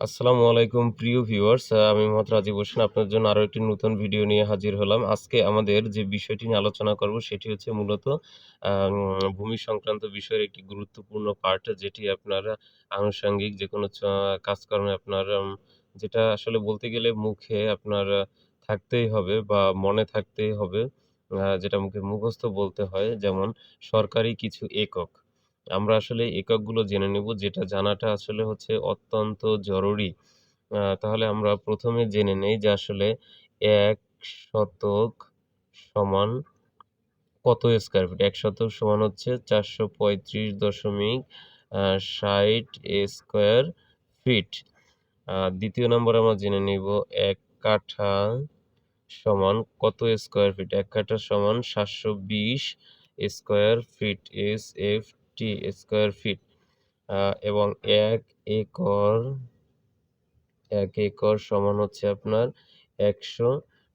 আসসালামু আলাইকুম, প্রিয় ভিউয়ার্স। আমি মোহাম্মদ রাজীব হোসেন। আপনার জন্য আরও একটি নতুন ভিডিও নিয়ে হাজির হলাম। আজকে আমাদের যে বিষয়টি নিয়ে আলোচনা করব, সেটি হচ্ছে মূলত ভূমি সংক্রান্ত বিষয়ের একটি গুরুত্বপূর্ণ পার্ট যেটি আপনার আনুষঙ্গিক যে কোনো কাজকর্মে আপনার যেটা আসলে বলতে গেলে মুখে আপনার থাকতেই হবে বা মনে থাকতেই হবে যেটা মুখে মুখস্থ বলতে হয়। যেমন, সরকারি কিছু একক। আমরা আসলে এককগুলো জেনে নেব, যেটা জানাটা আসলে হচ্ছে অত্যন্ত জরুরি। তাহলে আমরা প্রথমে জেনে নেই যে আসলে এক শতক সমান কত স্কোয়ার ফিট এক শতক সমান হচ্ছে চারশো পঁয়ত্রিশ দশমিক ষাট স্কোয়ার ফিট দ্বিতীয় নম্বর আমরা জেনে নিব এক কাঠা সমান কত স্কোয়ার ফিট এক কাঠা সমান সাতশো বিশ square feet S F T square feet এবং এক একর এক একর সমান হচ্ছে আপনার একশো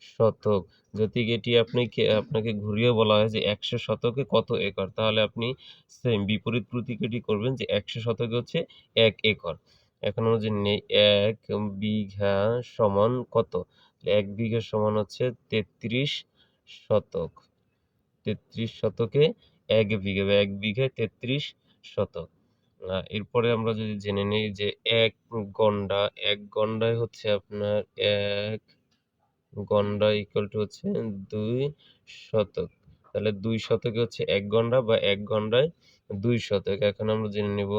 শতক। যদি এটি আপনি আপনাকে ঘুরিয়ে বলা হয় যে একশো শতকে কত একর, তাহলে আপনি সেম বিপরীত প্রতীকটি করবেন যে একশো শতকে হচ্ছে এক একর। এখন যে নেই, এক বিঘা সমান কত? এক বিঘা সমান হচ্ছে তেত্রিশ শতক। তেত্রিশ শতকে এক বিঘা বা এক বিঘায় তেত্রিশ শতক। এরপরে আমরা যদি জেনে নিই যে এক গন্ডা, এক গন্ডায় হচ্ছে আপনার এক গন্ডা ইকুয়াল টু হচ্ছে দুই শতক। তাহলে দুই শতকে হচ্ছে এক গন্ডা বা এক গন্ডায় দুই শতক। এখন আমরা জেনে নেব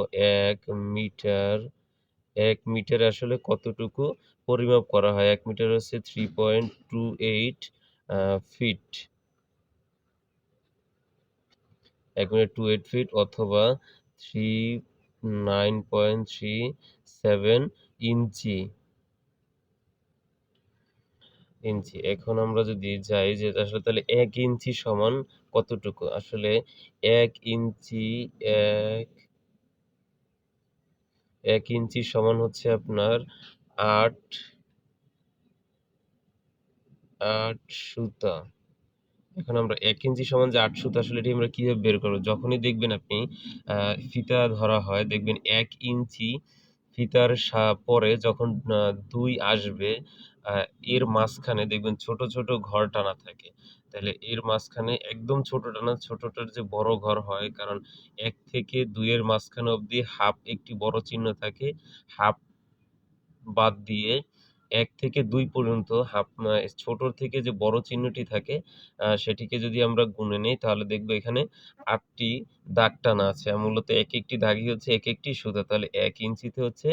এক মিটার এক মিটার আসলে কতটুকু পরিমাপ করা হয়? এক মিটার হচ্ছে three point two eight feet এক টু এইট ফিট অথবা three nine point three seven inch. Inch. এখন আমরা যদি যাই যে আসলে তাহলে এক ইঞ্চি সমান কতটুকু? আসলে এক ইঞ্চি এক এক ইঞ্চি সমান হচ্ছে আপনার আট আট সুতা। এখন আমরা এক ইঞ্চি সমান যে আট সুতা, আসলে এটি আমরা কীভাবে বের করব? যখনই দেখবেন আপনি ফিতা ধরা হয়, দেখবেন এক ইঞ্চি ফিতার পরে যখন দুই আসবে এর মাঝখানে দেখবেন ছোট ছোট ঘর টানা থাকে। তাহলে এর মাঝখানে একদম ছোট টানা, ছোটটার যে বড় ঘর হয়, কারণ এক থেকে দুইয়ের মাঝখানে অবধি হাফ একটি বড় চিহ্ন থাকে। হাফ বাদ দিয়ে এক থেকে দুই পর্যন্ত হাফ ছোট থেকে যে বড় চিহ্নটি থাকে সেটিকে যদি আমরা গুনে নেই, তাহলে দেখব এখানে আটটি দাগ টানা আছে। মূলত এক একটি দাগই হচ্ছে এক একটি সুতা। তাহলে এক ইঞ্চিতে হচ্ছে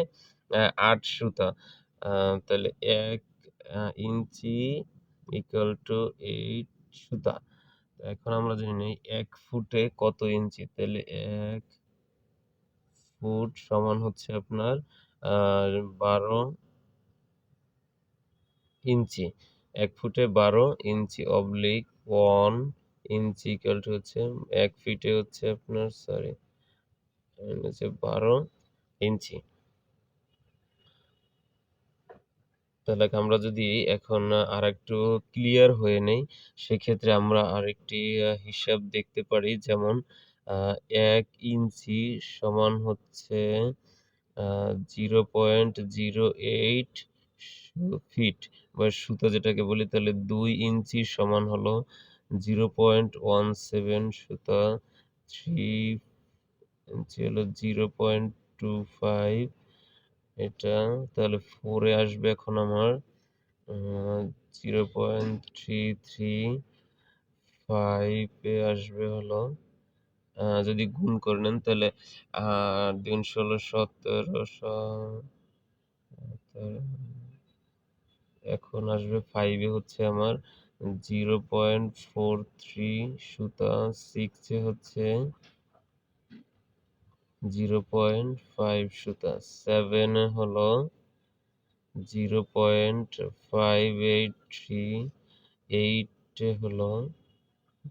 আট সুতা। তাহলে এক ইঞ্চি ইকুয়াল টু এইট সুতা। এখন আমরা জেনে নিই, এক ফুটে কত ইঞ্চি? তাহলে এক ফুট সমান হচ্ছে আপনার বারো ইঞ্চি। এক ফুটে বারো inch oblique one inch equal to হচ্ছে এক ফিটে হচ্ছে আপনার সরি হচ্ছে বারো ইঞ্চি। তাহলে আমরা যদি এখন আর একটু ক্লিয়ার হয়ে নেই, সেক্ষেত্রে আমরা আরেকটি হিসাব দেখতে পারি। যেমন এক ইঞ্চি সমান হচ্ছে zero point zero eight feet. সুতা যেটাকে বলি, তাহলে দুই ইঞ্চি সমান হলো জিরো পয়েন্ট ওয়ান সেভেন সুতা থ্রি ইঞ্চি হলো জিরো পয়েন্ট টু ফাইভ এটা, তাহলে ফোরে আসবে এখন আমার জিরো পয়েন্ট থ্রি থ্রি ফাইভে আসবে হলো যদি গুণ করে নেন তাহলে দুই ষোলো সতেরো এখন আসবে ফাইভে হচ্ছে আমার জিরো পয়েন্ট ফোর থ্রি সুতা সিক্সে হচ্ছে জিরো পয়েন্ট ফাইভ সুতা সেভেনে হলো zero point five eight three এইটে হলো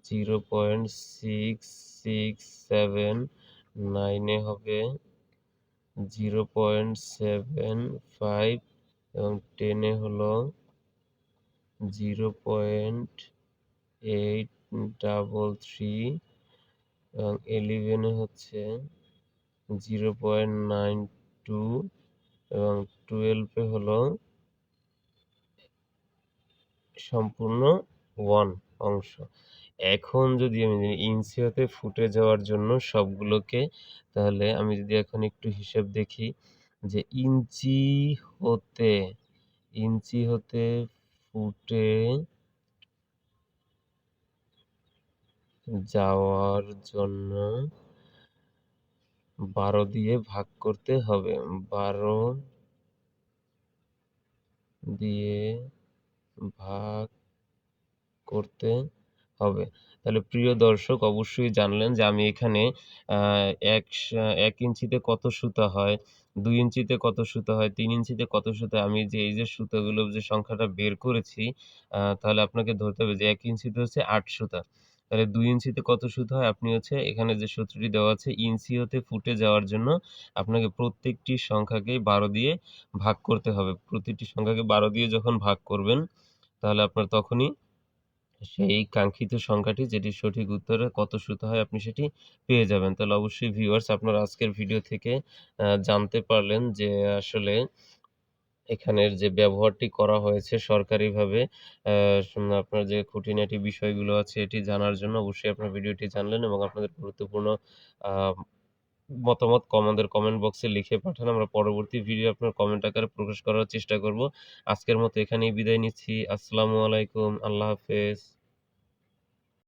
zero point six six seven নাইনে হবে জিরো পয়েন্ট সেভেন ফাইভ এবং টেনে হলো zero point eight double three এবং ইলেভেনে হচ্ছে জিরো পয়েন্ট নাইন টু এবং টুয়েলভে হলো সম্পূর্ণ ওয়ান অংশ। এখন যদি আমি হতে ফুটে যাওয়ার জন্য সবগুলোকে, তাহলে আমি যদি এখন একটু হিসেব দেখি যে ইঞ্চি হতে ইঞ্চি হতে ফুটে যাওয়ার জন্য বারো দিয়ে ভাগ করতে হবে। বারো দিয়ে ভাগ করতে হবে। তাহলে প্রিয় দর্শক অবশ্যই জানলেন যে আমি এখানে এক এক ইঞ্চিতে কত সুতা হয়, দুই ইঞ্চিতে কত সুতা হয়, তিন ইঞ্চিতে কত সুতা আমি যে, এই যে সুতাগুলো যে সংখ্যাটা বের করেছি তাহলে আপনাকে ধরতে হবে যে এক ইঞ্চিতে হচ্ছে আট সুতা। তাহলে দুই ইঞ্চিতে কত সুতা হয়, আপনি হচ্ছে এখানে যে সূত্রটি দেওয়া আছে ইঞ্চি হতে ফুটে যাওয়ার জন্য আপনাকে প্রত্যেকটি সংখ্যাকে বারো দিয়ে ভাগ করতে হবে। প্রতিটি সংখ্যাকে বারো দিয়ে যখন ভাগ করবেন, তাহলে আপনার তখনই সেই কাঙ্ক্ষিত সংখ্যাটি যেটি সঠিক উত্তরে কত সুতা হয় আপনি সেটি পেয়ে যাবেন। তাহলে অবশ্যই ভিউয়ার্স আপনারা আজকের ভিডিও থেকে জানতে পারলেন যে আসলে এখানের যে ব্যবহারটি করা হয়েছে সরকারিভাবে আপনার যে খুঁটিনাটি বিষয়গুলো আছে এটি জানার জন্য অবশ্যই আপনার ভিডিওটি জানলেন এবং আপনাদের গুরুত্বপূর্ণ মতামত আমাদের কমেন্ট বক্সে লিখে পাঠান। আমরা পরবর্তী ভিডিও আপনার কমেন্ট আকারে প্রকাশ করার চেষ্টা করব। আজকের মতো এখানেই বিদায় নিচ্ছি। আসসালামু আলাইকুম। আল্লাহ হাফেজ।